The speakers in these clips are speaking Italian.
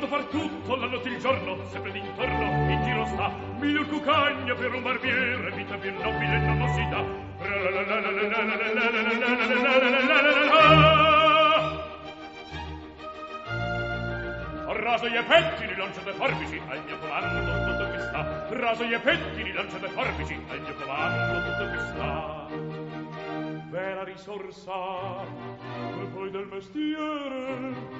pronto far tutto la notte e il giorno sempre d'intorno in giro sta miglior cucagna per un barbiere vita più nobile non si dà ho raso gli effetti rilanciate forbici al mio comando tutto che sta raso gli effetti rilanciate forbici al mio comando tutto che sta vera risorsa e poi del mestiere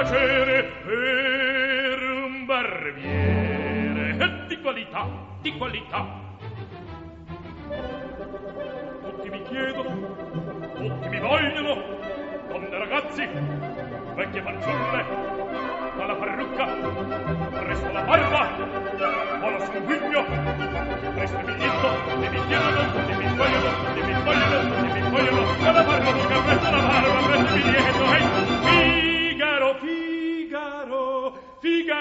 piacere per un barbiere di qualità, di qualità. Tutti mi chiedono, tutti mi vogliono, donne ragazzi, vecchie fanciulle, dalla parrucca, presso la barba,